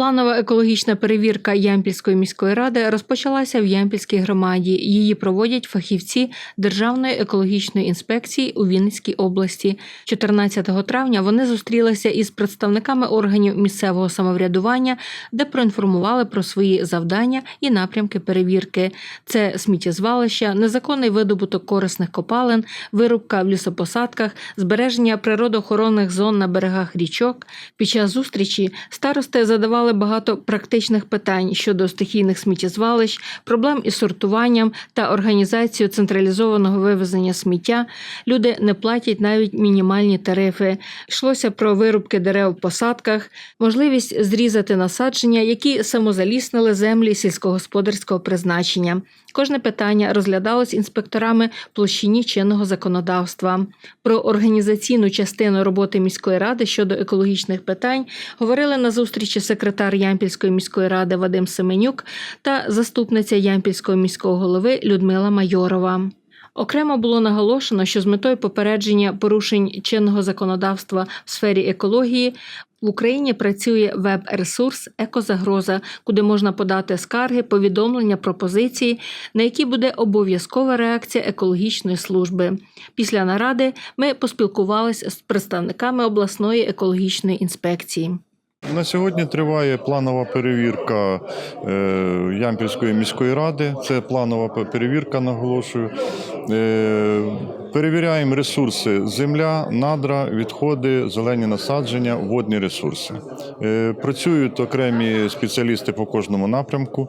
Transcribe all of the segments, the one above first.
Планова екологічна перевірка Ямпільської міської ради розпочалася в Ямпільській громаді. Її проводять фахівці Державної екологічної інспекції у Вінницькій області. 14 травня вони зустрілися із представниками органів місцевого самоврядування, де проінформували про свої завдання і напрямки перевірки. Це сміттєзвалища, незаконний видобуток корисних копалин, вирубка в лісопосадках, збереження природоохоронних зон на берегах річок. Під час зустрічі старости задавали багато практичних питань щодо стихійних сміттєзвалищ, проблем із сортуванням та організацією централізованого вивезення сміття. Люди не платять навіть мінімальні тарифи. Йшлося про вирубки дерев в посадках, можливість зрізати насадження, які самозаліснили землі сільськогосподарського призначення. Кожне питання розглядалось інспекторами площині чинного законодавства. Про організаційну частину роботи міської ради щодо екологічних питань говорили на зустрічі секретар Ямпільської міської ради Вадим Семенюк та заступниця Ямпільського міського голови Людмила Майорова. Окремо було наголошено, що з метою попередження порушень чинного законодавства в сфері екології в Україні працює веб-ресурс Екозагроза, куди можна подати скарги, повідомлення, пропозиції, на які буде обов'язкова реакція екологічної служби. Після наради ми поспілкувалися з представниками обласної екологічної інспекції. На сьогодні триває планова перевірка е, Ямпільської міської ради. Це планова перевірка, наголошую. Е, Перевіряємо ресурси: земля, надра, відходи, зелені насадження, водні ресурси. Е, Працюють окремі спеціалісти по кожному напрямку.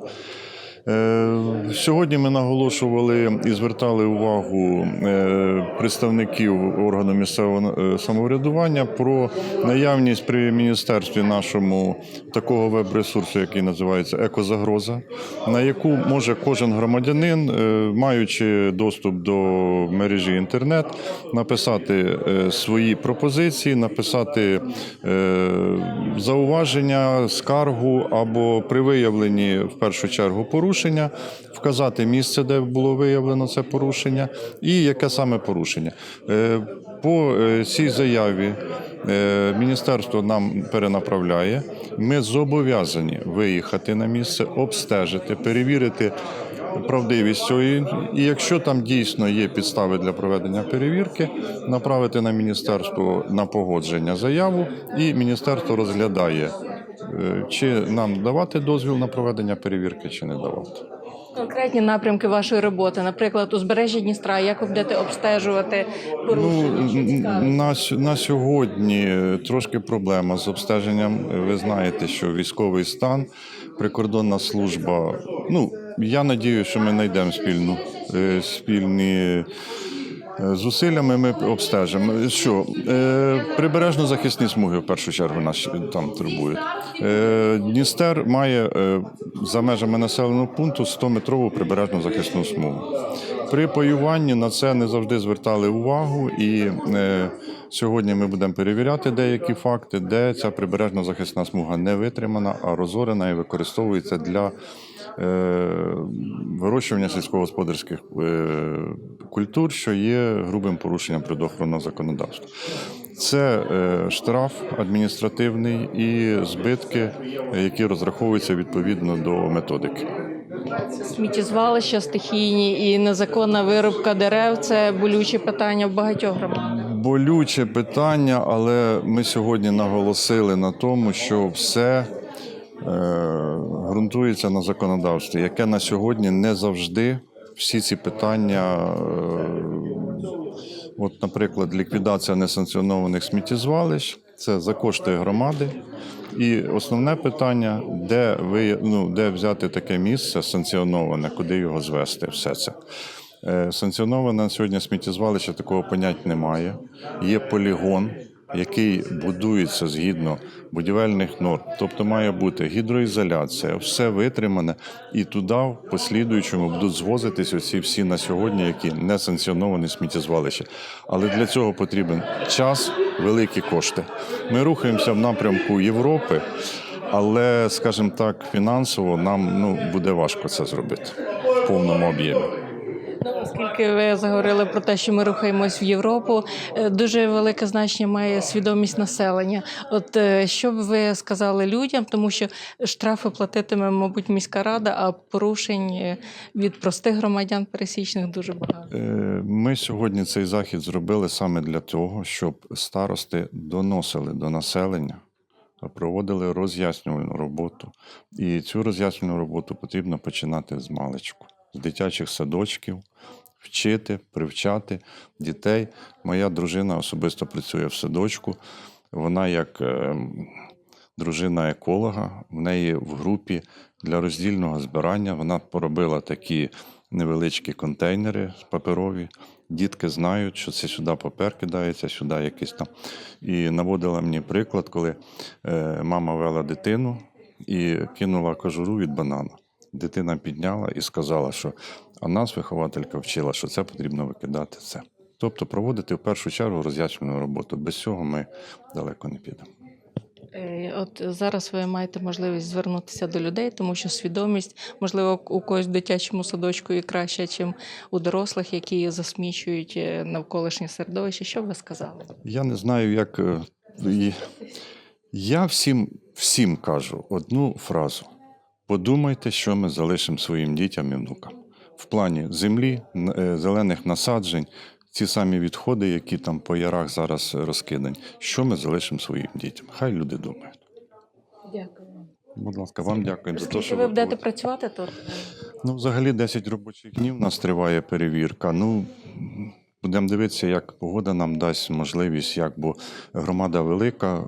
Е, Сьогодні ми наголошували і звертали увагу е, представників органу місцевого е, самоврядування про наявність при міністерстві нашому такого веб-ресурсу, який називається Екозагроза, на яку може кожен громадянин, маючи доступ до мережі інтернет, написати свої пропозиції, написати зауваження, скаргу або при виявленні в першу чергу порушення, вказати місце, де було виявлено це порушення, і яке саме порушення. Е, По е, цій заяві е, міністерство нам перенаправляє. Ми зобов'язані виїхати на місце, обстежити, перевірити. Правдивість цієї, і якщо там дійсно є підстави для проведення перевірки, направити на міністерство на погодження заяву, і міністерство розглядає, чи нам давати дозвіл на проведення перевірки, чи не давати. Конкретні напрямки вашої роботи, наприклад, узбережжя Дністра, як ви будете обстежувати Ну, порушення? скарги? на, на сьогодні трошки проблема з обстеженням. Ви знаєте, що військовий стан, прикордонна служба. Ну, я надію, що ми знайдемо спільну, е, спільні е, зусиллями. Ми обстежимо. Що е, прибережно-захисні смуги в першу чергу нас там турбують. Е, Дністер має е, за межами населеного пункту 100-метрову прибережну захисну смугу. При паюванні на це не завжди звертали увагу, і е, сьогодні ми будемо перевіряти деякі факти, де ця прибережна захисна смуга не витримана, а розорена і використовується для е, вирощування сільськогосподарських е, культур, що є грубим порушенням природоохоронного законодавства. Це е, штраф адміністративний і збитки, які розраховуються відповідно до методики. Сміттєзвалища стихійні і незаконна вирубка дерев це болючі питання в багатьох громадах. Болюче питання, але ми сьогодні наголосили на тому, що все е, ґрунтується на законодавстві, яке на сьогодні не завжди всі ці питання. Е, от, наприклад, ліквідація несанкціонованих сміттєзвалищ це за кошти громади. І основне питання, де ви ну, де взяти таке місце санкціоноване, куди його звести, все це. Е, Санкціоноване сьогодні сміттєзвалище такого поняття немає. Є полігон, який будується згідно будівельних норм. Тобто має бути гідроізоляція, все витримане, і туди в послідуючому будуть звозитись оці всі на сьогодні, які не санкціоновані сміттєзвалища. Але для цього потрібен час, великі кошти. Ми рухаємося в напрямку Європи. Але, скажімо так, фінансово нам ну буде важко це зробити в повному об'ємі. Ну, оскільки ви заговорили про те, що ми рухаємось в Європу, е, дуже велике значення має свідомість населення. От е, що б ви сказали людям, тому що штрафи платитиме, мабуть, міська рада, а порушень е, від простих громадян пересічних дуже багато. Ми сьогодні цей захід зробили саме для того, щоб старости доносили до населення, проводили роз'яснювальну роботу. І цю роз'яснювальну роботу потрібно починати з маличку, з дитячих садочків, вчити, привчати дітей. Моя дружина особисто працює в садочку. Вона як ем, дружина еколога, в неї в групі для роздільного збирання вона поробила такі невеличкі контейнери паперові. Дітки знають, що це сюди папер кидається, сюди якийсь там. І наводила мені приклад, коли е, мама вела дитину і кинула кожуру від банана. Дитина підняла і сказала, що а нас вихователька вчила, що це потрібно викидати це. Тобто проводити в першу чергу роз'яснювальну роботу. Без цього ми далеко не підемо. Е, От зараз ви маєте можливість звернутися до людей, тому що свідомість, можливо, у когось в дитячому садочку і краще, ніж у дорослих, які засмічують е, навколишнє середовище. Що б ви сказали? Я не знаю, як. е, Я всім, всім кажу одну фразу: подумайте, що ми залишимо своїм дітям і внукам. В плані землі, е, зелених насаджень, ці самі відходи, які там по ярах зараз розкидані. Що ми залишимо своїм дітям? Хай люди думають. Дякую. Будь ласка, вам дякую за те, що ви будете працювати тут? Ну, взагалі 10 робочих днів у нас триває перевірка. Ну, будемо дивитися, як погода нам дасть можливість, як, бо громада велика, е,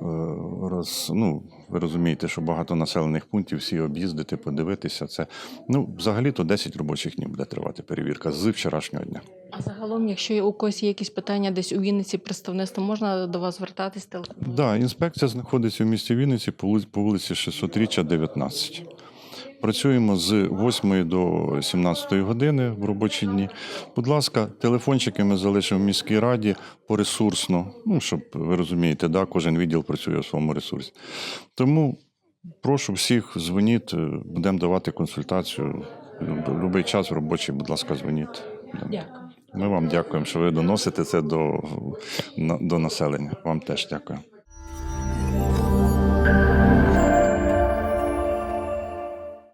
роз, ну, ви розумієте, що багато населених пунктів, всі об'їздити, подивитися. Це, ну, взагалі-то 10 робочих днів буде тривати перевірка з вчорашнього дня. А загалом, якщо у когось є якісь питання десь у Вінниці представництво, можна до вас звертатись Так, Да, інспекція знаходиться в місті Вінниці по вулиці, 600 річчя, 19. Працюємо з 8 до 17 години в робочі дні. Будь ласка, телефончики ми залишимо в міській раді поресурсно, ну, щоб ви розумієте, да, кожен відділ працює у своєму ресурсі. Тому прошу всіх, дзвоніть, е, будемо давати консультацію. Будь-який час робочий, будь ласка, дзвоніть. Дякую. Ми вам дякуємо, що ви доносите це до, до населення. Вам теж дякую.